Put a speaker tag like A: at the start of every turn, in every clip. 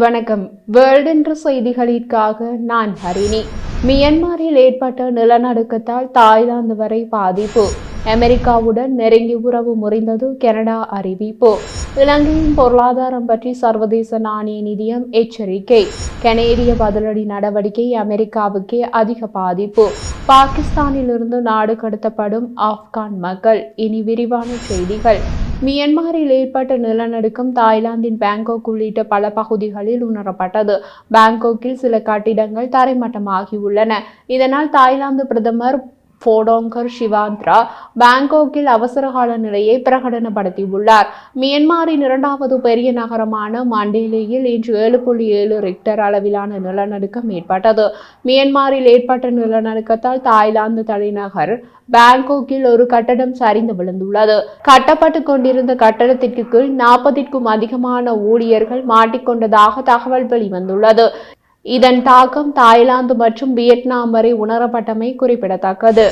A: வணக்கம். வேர்ல்ட் என்ற செய்திகளிற்காக நான் ஹரிணி. மியன்மாரில் ஏற்பட்ட நிலநடுக்கத்தால் தாய்லாந்து வரை பாதிப்பு. அமெரிக்காவுடன் நெருங்கி உறவு முறிந்தது கனடா அறிவிப்பு. இலங்கையின் பொருளாதாரம் பற்றி சர்வதேச நாணய நிதியம் எச்சரிக்கை. கனேடிய பதிலடி நடவடிக்கை அமெரிக்காவுக்கே அதிக பாதிப்பு. பாகிஸ்தானிலிருந்து நாடு கடத்தப்படும் ஆப்கான் மக்கள். இனி விரிவான செய்திகள். மியன்மாரில் ஏற்பட்ட நிலநடுக்கம் தாய்லாந்தின் பேங்காக் உள்ளிட்ட பல பகுதிகளில் உணரப்பட்டது. பேங்காக்கில் சில கட்டிடங்கள் தரைமட்டமாகியுள்ளன. இதனால் தாய்லாந்து பிரதமர் போடோங்கர் சிவாந்த்ரா பாங்காக்கில் அவசரகால நிலையை பிரகடனப்படுத்தியுள்ளார். மியன்மாரின் இரண்டாவது பெரிய நகரமான மண்டிலேயில் இன்று ஏழு புள்ளி ஏழு ரிக்டர் அளவிலான நிலநடுக்கம் ஏற்பட்டது. மியன்மாரில் ஏற்பட்ட நிலநடுக்கத்தால் தாய்லாந்து தலைநகர் பாங்காக்கில் ஒரு கட்டடம் சரிந்து விழுந்துள்ளது. கட்டப்பட்டு கொண்டிருந்த கட்டடத்திற்கு கீழ் நாற்பதிற்கும் அதிகமான ஊழியர்கள் மாட்டிக்கொண்டதாக தகவல் வெளிவந்துள்ளது. இதன் தாக்கம் தாய்லாந்து மற்றும் வியட்நாம் வரை உணரப்பட்டமை குறிப்பிடத்தக்கது.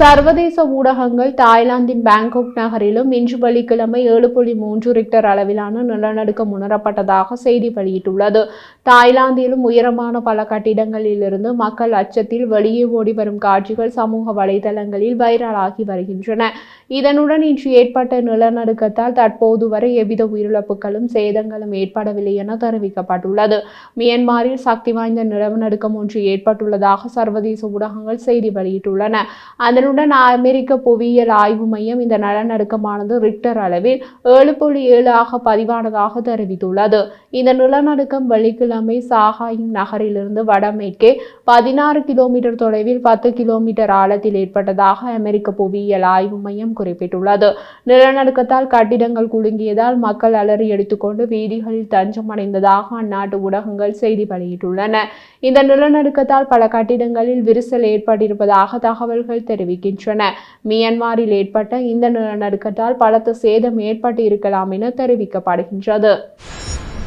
A: சர்வதேச ஊடகங்கள் தாய்லாந்தின் பேங்காக் நகரிலும் இன்று வெள்ளிக்கிழமை ஏழு புள்ளி மூன்று ரிக்டர் அளவிலான நிலநடுக்கம் உணரப்பட்டதாக செய்தி வெளியிட்டுள்ளது. தாய்லாந்திலும் உயரமான பல கட்டிடங்களிலிருந்து மக்கள் அச்சத்தில் வெளியே ஓடி வரும் காட்சிகள் சமூக வலைதளங்களில் வைரலாகி வருகின்றன. இதனுடன் இன்று ஏற்பட்ட நிலநடுக்கத்தால் தற்போது வரை எவ்வித உயிரிழப்புகளும் சேதங்களும் ஏற்படவில்லை என தெரிவிக்கப்பட்டுள்ளது. மியன்மாரில் சக்தி வாய்ந்த நிலநடுக்கம் ஒன்று ஏற்பட்டுள்ளதாக சர்வதேச ஊடகங்கள் செய்தி வெளியிட்டுள்ளன. அதனுடன் அமெரிக்க புவியியல் ஆய்வு மையம் இந்த நிலநடுக்கமானது ரிக்டர் அளவில் ஏழு புள்ளி ஏழு ஆக பதிவானதாக தெரிவித்துள்ளது. இந்த நிலநடுக்கம் வெள்ளிக்கிழமை சாகாயிங் நகரிலிருந்து வடமேற்கே பதினாறு கிலோமீட்டர் தொலைவில் பத்து கிலோமீட்டர் ஆழத்தில் ஏற்பட்டதாக அமெரிக்க புவியியல் ஆய்வு மையம் குறிப்பிட்டுள்ளது. நிலநடுக்கத்தால் கட்டிடங்கள் குலுங்கியதால் மக்கள் அலறி எடுத்துக்கொண்டு வீதிகளில் தஞ்சம் அடைந்ததாக அந்நாட்டு ஊடகங்கள் செய்தி வெளியிட்டுள்ளன. இந்த நிலநடுக்கத்தால் பல கட்டிடங்களில் விரிசல் ஏற்பட்டிருப்பதாக தகவல்கள் தெரிவிக்கின்றன. மியான்மரில் ஏற்பட்ட இந்த நிலநடுக்கத்தால் பலத்த சேதம் ஏற்பட்டு இருக்கலாம் என தெரிவிக்கப்படுகின்றது.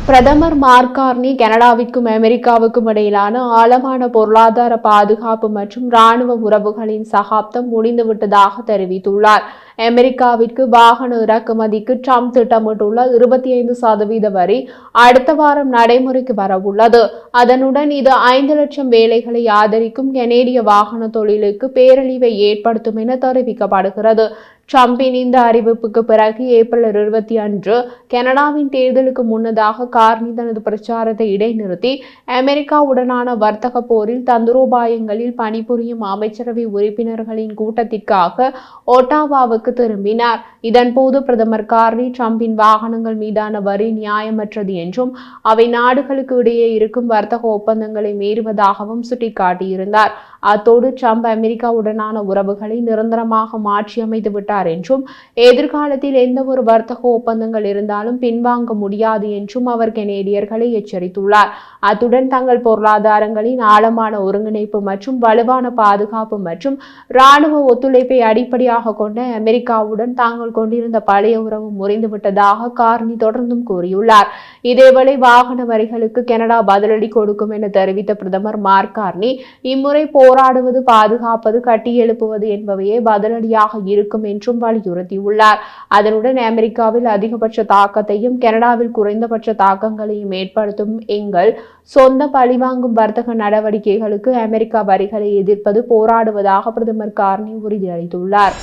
A: பிரதமர் மார்கார்னி கனடாவிற்கும் அமெரிக்காவுக்கும் இடையிலான ஆழமான பொருளாதார பாதுகாப்பு மற்றும் இராணுவ உறவுகளின் சகாப்தம் முடிந்துவிட்டதாக தெரிவித்துள்ளார். அமெரிக்காவிற்கு வாகன இறக்குமதிக்கு ட்ரம்ப் திட்டமிட்டுள்ள இருபத்தி ஐந்து சதவீத வரி அடுத்த வாரம் நடைமுறைக்கு வரவுள்ளது. அதனுடன் இது ஐந்து லட்சம் வேலைகளை ஆதரிக்கும் கனேடிய வாகன தொழிலுக்கு பேரழிவை ஏற்படுத்தும் என தெரிவிக்கப்படுகிறது. ட்ரம்பின் இந்த அறிவிப்புக்கு பிறகு ஏப்ரல் இருபத்தி அன்று கனடாவின் தேர்தலுக்கு முன்னதாக கார்னி தனது பிரச்சாரத்தை இடைநிறுத்தி அமெரிக்காவுடனான வர்த்தக போரில் தந்திரோபாயங்களில் பணிபுரியும் அமைச்சரவை உறுப்பினர்களின் கூட்டத்திற்காக ஒட்டாவாவுக்கு திரும்பினார். இதன்போது பிரதமர் கார்னி ட்ரம்பின் வாகனங்கள் மீதான வரி நியாயமற்றது என்றும் அவை நாடுகளுக்கு இடையே இருக்கும் வர்த்தக ஒப்பந்தங்களை மீறுவதாகவும் சுட்டிக்காட்டியிருந்தார். அத்தோடு ட்ரம்ப் அமெரிக்காவுடனான உறவுகளை நிரந்தரமாக மாற்றியமைத்து விட்டார் என்றும் எதிர்காலத்தில் எந்த ஒரு வர்த்தக ஒப்பந்தங்கள் இருந்தாலும் பின்வாங்க முடியாது என்றும் அவர் கெனேடியர்களை எச்சரித்துள்ளார். அத்துடன் தங்கள் பொருளாதாரங்களின் ஆழமான ஒருங்கிணைப்பு மற்றும் வலுவான பாதுகாப்பு மற்றும் இராணுவ ஒத்துழைப்பை அடிப்படையாக கொண்ட அமெரிக்க அமெரிக்காவுடன் தாங்கள் கொண்டிருந்த பழைய உறவு முறிந்துவிட்டதாக கார்னி தொடர்ந்தும் கூறியுள்ளார். இதேவேளை வாகன வரிகளுக்கு கனடா பதிலடி கொடுக்கும் என தெரிவித்த பிரதமர் மார்க் கார்னி இம்முறை போராடுவது பாதுகாப்பது கட்டியெழுப்புவது என்பவையே பதிலடியாக இருக்கும் என்றும் வலியுறுத்தியுள்ளார். அதனுடன் அமெரிக்காவில் அதிகபட்ச தாக்கத்தையும் கனடாவில் குறைந்தபட்ச தாக்கங்களையும் ஏற்படுத்தும் எங்கள் சொந்த பழிவாங்கும் வர்த்தக நடவடிக்கைகளுக்கு அமெரிக்கா வரிகளை எதிர்ப்பது போராடுவதாக பிரதமர் கார்னி உறுதியளித்துள்ளார்.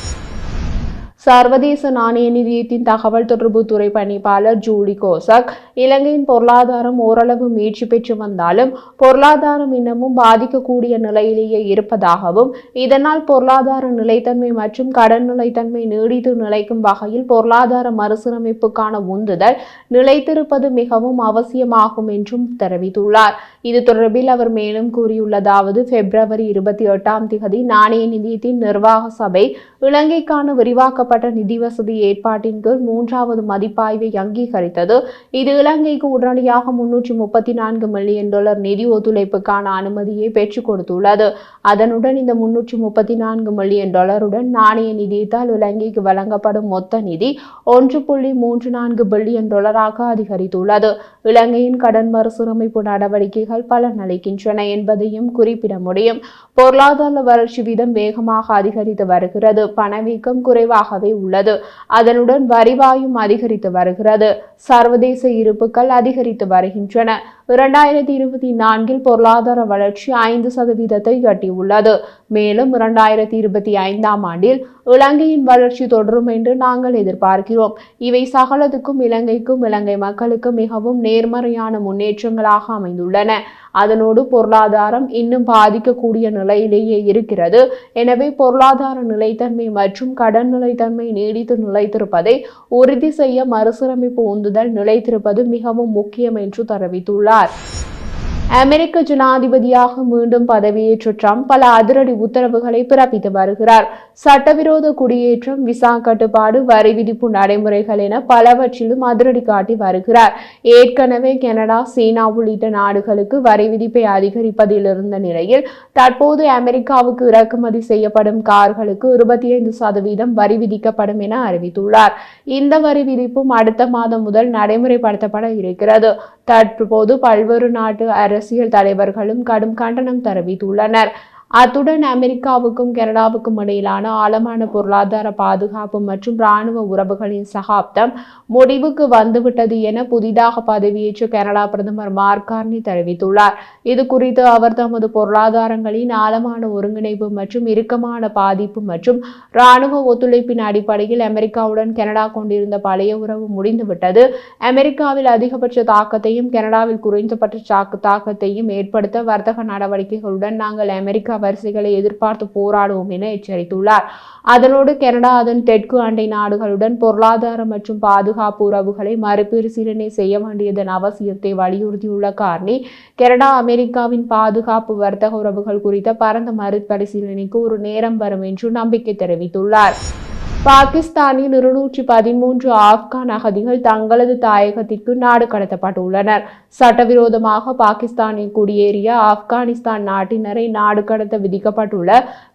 A: சர்வதேச நாணய நிதியத்தின் தகவல் தொடர்பு துறை பணிப்பாளர் ஜூலி கோசக் இலங்கையின் பொருளாதாரம் ஓரளவு மீட்சி பெற்று வந்தாலும் பொருளாதாரம் இன்னமும் பாதிக்கக்கூடிய நிலையிலேயே இருப்பதாகவும் இதனால் பொருளாதார நிலைத்தன்மை மற்றும் கடன் நிலைத்தன்மை நீடித்து நிலைக்கும் வகையில் பொருளாதார மறுசீரமைப்புக்கான உந்துதல் நிலைத்திருப்பது மிகவும் அவசியமாகும் என்றும் தெரிவித்துள்ளார். இது தொடர்பில் அவர் மேலும் கூறியுள்ளதாவது பிப்ரவரி இருபத்தி எட்டாம் திகதி நாணய நிதியத்தின் நிர்வாக சபை இலங்கைக்கான விரிவாக்க வழங்கப்பட்ட நிதி வசதி ஏற்பாட்டின் கீழ் மூன்றாவது மதிப்பாய்வை அங்கீகரித்தது. இது இலங்கைக்கு உடனடியாக முன்னூற்றி முப்பத்தி நான்கு மில்லியன் டாலர் நிதி ஒத்துழைப்புக்கான அனுமதியை பெற்றுக் கொடுத்துள்ளது. அதனுடன் இந்த முன்னூற்றி முப்பத்தி நான்கு மில்லியன் டாலருடன் நாணய நிதியத்தால் இலங்கைக்கு வழங்கப்படும் மொத்த நிதி ஒன்று புள்ளி மூன்று நான்கு பில்லியன் டாலராக அதிகரித்துள்ளது. இலங்கையின் கடன் மறுசீரமைப்பு நடவடிக்கைகள் பலனளிக்கின்றன என்பதையும் குறிப்பிட முடியும். பொருளாதார வளர்ச்சி வீதம் வேகமாக அதிகரித்து வருகிறது. பணவீக்கம் குறைவாகவே உள்ளது. அதனுடன் வரிவாயும் அதிகரித்து வருகிறது. சர்வதேச இருப்புகள் அதிகரித்து வருகின்றன. இரண்டாயிரத்தி இருபத்தி நான்கில் பொருளாதார வளர்ச்சி ஐந்து சதவீதத்தை எட்டியுள்ளது மேலும் இரண்டாயிரத்தி இருபத்தி ஐந்தாம் ஆண்டில் இலங்கையின் வளர்ச்சி தொடரும் என்று நாங்கள் எதிர்பார்க்கிறோம். இவை சகலத்துக்கும் இலங்கைக்கும் இலங்கை மக்களுக்கும் மிகவும் நேர்மறையான முன்னேற்றங்களாக அமைந்துள்ளன. அதனோடு பொருளாதாரம் இன்னும் பாதிக்கக்கூடிய நிலையிலேயே இருக்கிறது. எனவே பொருளாதார நிலைத்தன்மை மற்றும் கடன் நிலைத்தன்மை நீடித்து நிலைத்திருப்பதை உறுதி செய்ய மறுசீரமைப்பு உந்துதல் நிலைத்திருப்பது மிகவும் முக்கியம் என்று தெரிவித்துள்ளார். தெரிவித்தார் அமெரிக்க ஜனாதிபதியாக மீண்டும் பதவியேற்ற ட்ரம்ப் பல அதிரடி உத்தரவுகளை பிறப்பித்து வருகிறார். சட்டவிரோத குடியேற்றம் விசா கட்டுப்பாடு வரி விதிப்பு நடைமுறைகள் என பலவற்றிலும் அதிரடி காட்டி வருகிறார். ஏற்கனவே கனடா சீனா உள்ளிட்ட நாடுகளுக்கு வரி விதிப்பை அதிகரிப்பதில் இருந்த நிலையில் தற்போது அமெரிக்காவுக்கு இறக்குமதி செய்யப்படும் கார்களுக்கு இருபத்தி ஐந்து சதவீதம் வரி விதிக்கப்படும் என அறிவித்துள்ளார். இந்த வரி விதிப்பும் அடுத்த மாதம் முதல் நடைமுறைப்படுத்தப்பட இருக்கிறது. தற்போது பல்வேறு நாட்டு அரசியல் தலைவர்களும் கடும் கண்டனம் தெரிவித்துள்ளனர். அத்துடன் அமெரிக்காவுக்கும் கனடாவுக்கும் இடையிலான ஆழமான பொருளாதார பாதுகாப்பு மற்றும் இராணுவ உறவுகளின் சகாப்தம் முடிவுக்கு வந்துவிட்டது என புதிதாக பதவியேற்ற கனடா பிரதமர் மார்கார்னி தெரிவித்துள்ளார். இது குறித்து அவர் தமது பொருளாதாரங்களின் ஆழமான ஒருங்கிணைப்பு மற்றும் இறுக்கமான பாதிப்பு மற்றும் இராணுவ ஒத்துழைப்பின் அடிப்படையில் அமெரிக்காவுடன் கனடா கொண்டிருந்த பழைய உறவு முடிந்துவிட்டது. அமெரிக்காவில் அதிகபட்ச தாக்கத்தையும் கனடாவில் குறைந்தபட்ச தாக்கத்தையும் ஏற்படுத்த வர்த்தக நடவடிக்கைகளுடன் நாங்கள் அமெரிக்கா வரிசைகளை எதிர்பார்த்து போராடுவோம் என எச்சரித்துள்ளார். அதனோடு கனடா அதன் தெற்கு அண்டை நாடுகளுடன் பொருளாதார மற்றும் பாதுகாப்பு உறவுகளை மறுபரிசீலனை செய்ய வேண்டியதன் அவசியத்தை வலியுறுத்தியுள்ள காரணி கனடா அமெரிக்காவின் பாதுகாப்பு வர்த்தக உறவுகள் குறித்த பரந்த மறுபரிசீலனைக்கு ஒரு நேரம் வரும் என்று நம்பிக்கை தெரிவித்துள்ளார். பாகிஸ்தானில் இருநூற்றி பதிமூன்று ஆப்கான் அகதிகள் தங்களது தாயகத்திற்கு நாடு கடத்தப்பட்டுள்ளனர். சட்டவிரோதமாக பாகிஸ்தானில் குடியேறிய ஆப்கானிஸ்தான் நாட்டினரை நாடு கடத்த விதிக்கப்பட்டுள்ள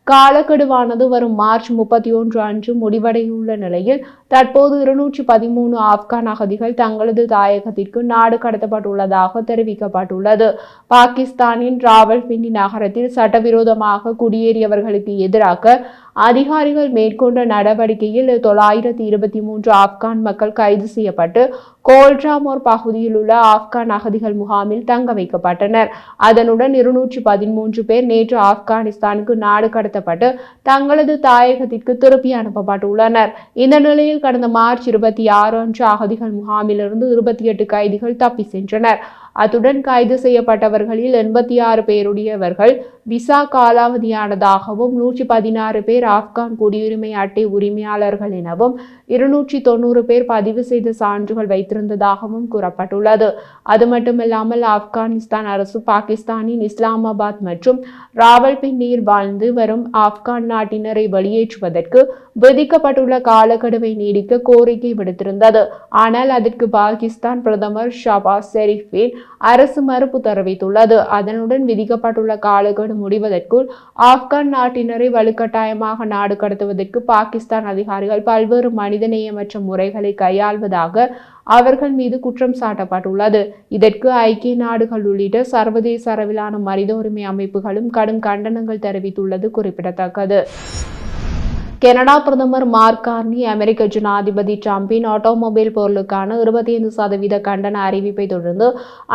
A: காலக்கெடுவானது வரும் மார்ச் முப்பத்தி ஒன்று அன்று முடிவடையுள்ள நிலையில் தற்போது இருநூற்றி பதிமூணு ஆப்கான் அகதிகள் தங்களது தாயகத்திற்கு நாடு கடத்தப்பட்டுள்ளதாக தெரிவிக்கப்பட்டுள்ளது. பாகிஸ்தானின் ராவல்பிண்டி நகரத்தில் சட்டவிரோதமாக குடியேறியவர்களுக்கு எதிராக அதிகாரிகள் மேற்கொண்ட நடவடிக்கையில் தொள்ளாயிரத்தி இருபத்தி மூன்று ஆப்கான் மக்கள் கைது செய்யப்பட்டு கோல்ட்ராமோர் பகுதியில் உள்ள ஆப்கான் அகதிகள் முகாமில் தங்க வைக்கப்பட்டனர். அதனுடன் இருநூற்றி பதிமூன்று பேர் நேற்று ஆப்கானிஸ்தானுக்கு நாடு கடத்தப்பட்டு தங்களது தாயகத்திற்கு திருப்பி அனுப்பப்பட்டுள்ளனர். இந்த நிலையில் கடந்த மார்ச் இருபத்தி ஆறு அன்று அகதிகள் முகாமிலிருந்து இருபத்தி எட்டு கைதிகள் தப்பி சென்றனர். அத்துடன் கைது செய்யப்பட்டவர்களில் எண்பத்தி ஆறு பேருடையவர்கள் விசா காலாவதியானதாகவும் நூற்றி பதினாறு பேர் ஆப்கான் குடியுரிமை அட்டை உரிமையாளர்கள் எனவும் இருநூற்றி தொண்ணூறு பேர் பதிவு செய்த சான்றுகள் வைத்திருந்ததாகவும் கூறப்பட்டுள்ளது. அது மட்டுமில்லாமல் ஆப்கானிஸ்தான் அரசு பாகிஸ்தானின் இஸ்லாமாபாத் மற்றும் ராவல்பிண்டியில் வாழ்ந்து வரும் ஆப்கான் நாட்டினரை வெளியேற்றுவதற்கு விதிக்கப்பட்டுள்ள காலக்கெடுவை நீடிக்க கோரிக்கை விடுத்திருந்தது. ஆனால் அதற்கு பாகிஸ்தான் பிரதமர் ஷபாஸ் ஷெரீஃபின் அரசு மறுப்பு தெரிவித்துள்ளது. அதனுடன் விதிக்கப்பட்டுள்ள காலக்கெடு முடிவதற்குள் ஆப்கான் நாட்டினரை வலுக்கட்டாயமாக நாடு கடத்துவதற்கு பாகிஸ்தான் அதிகாரிகள் பல்வேறு மனிதநேயமற்ற முறைகளை கையாள்வதாக அவர்கள் மீது குற்றம் சாட்டப்பட்டுள்ளது. இதற்கு ஐக்கிய நாடுகள் உள்ளிட்ட சர்வதேச அளவிலான மனித உரிமை அமைப்புகளும் கடும் கண்டனங்கள் தெரிவித்துள்ளது குறிப்பிடத்தக்கது. கனடா பிரதமர் மார்க் கார்னி அமெரிக்க ஜனாதிபதி டிரம்பின் ஆட்டோமொபைல் பொருளுக்கான இருபத்தி ஐந்து சதவீத கண்டன அறிவிப்பை தொடர்ந்து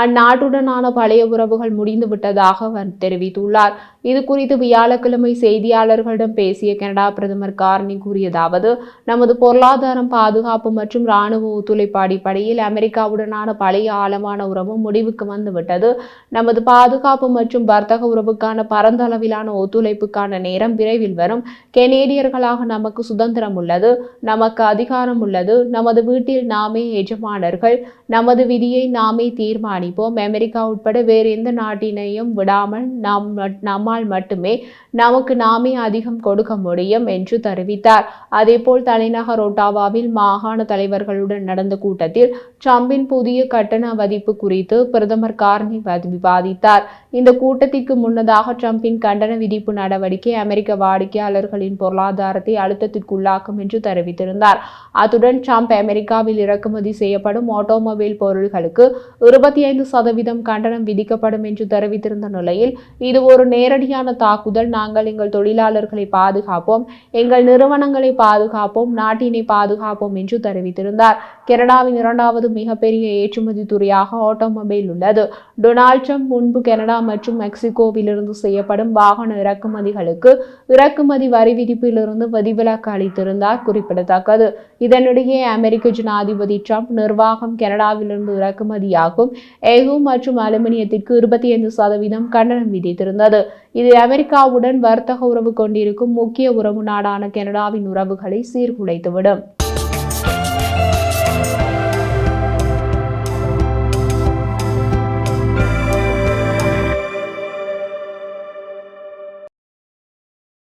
A: அந்நாட்டுடனான பழைய உறவுகள் முடிந்து விட்டதாக அவர் தெரிவித்துள்ளார். இது குறித்து வியாழக்கிழமை செய்தியாளர்களிடம் பேசிய கனடா பிரதமர் கார்னி கூறியதாவது நமது பொருளாதாரம் பாதுகாப்பு மற்றும் இராணுவ ஒத்துழைப்பு அடிப்படையில் அமெரிக்காவுடனான பழைய ஆழமான உறவு முடிவுக்கு வந்துவிட்டது. நமது பாதுகாப்பு மற்றும் வர்த்தக உறவுக்கான பரந்த அளவிலான ஒத்துழைப்புக்கான நேரம் விரைவில் வரும். கெனேடியர்களாக நமக்கு சுதந்திரம் உள்ளது நமக்கு அதிகாரம் உள்ளது. நமது வீட்டில் நாமே எஜமானர்கள். நமது விதியை நாமே தீர்மானிப்போம். அமெரிக்கா உட்பட வேறு எந்த நாட்டினையும் விடாமல் நாம் நம்மால் மட்டுமே நமக்கு நாமே அதிகம் கொடுக்க முடியும் என்று தெரிவித்தார். அதேபோல் தலைநகர் ஒட்டாவாவில் மாகாண தலைவர்களுடன் நடந்த கூட்டத்தில் ட்ரம்பின் புதிய கட்டண வதிப்பு குறித்து பிரதமர் கார்னி விவாதித்தார். இந்த கூட்டத்திற்கு முன்னதாக டிரம்பின் கண்டன விதிப்பு நடவடிக்கை அமெரிக்க வாடிக்கையாளர்களின் பொருளாதாரத்தை அழுத்தத்திற்குள்ளாக்கும் என்று தெரிவித்திருந்தார். அத்துடன் ட்ரம்ப் அமெரிக்காவில் இறக்குமதி செய்யப்படும் ஆட்டோமொபைல் பொருள்களுக்கு இருபத்தி ஐந்து சதவீதம் கண்டனம் விதிக்கப்படும் என்று தெரிவித்திருந்த நிலையில் இது ஒரு நேரடியான தாக்குதல். நாங்கள் எங்கள் தொழிலாளர்களை பாதுகாப்போம். எங்கள் நிறுவனங்களை பாதுகாப்போம். நாட்டினை பாதுகாப்போம் என்று தெரிவித்திருந்தார். கனடாவின் இரண்டாவது மிகப்பெரிய ஏற்றுமதி துறையாக ஆட்டோமொபைல் உள்ளது. டொனால்ட் ட்ரம்ப் முன்பு கனடா மற்றும் மெக்சிகோவிலிருந்து செய்யப்படும் வாகன இறக்குமதிகளுக்கு இறக்குமதி வரி விதிப்பிலிருந்து வதிவிலக்கு அளித்திருந்தார் குறிப்பிடத்தக்கது. இதனிடையே அமெரிக்க ஜனாதிபதி ட்ரம்ப் நிர்வாகம் கனடாவிலிருந்து இறக்குமதியாகும். எஃகு மற்றும் அலுமினியத்திற்கு இருபத்தி ஐந்து சதவீதம் கண்டனம் விதித்திருந்தது. இது அமெரிக்காவுடன் வர்த்தக உறவு கொண்டிருக்கும் முக்கிய உறவு நாடான கனடாவின் உறவுகளை சீர்குலைத்துவிடும்.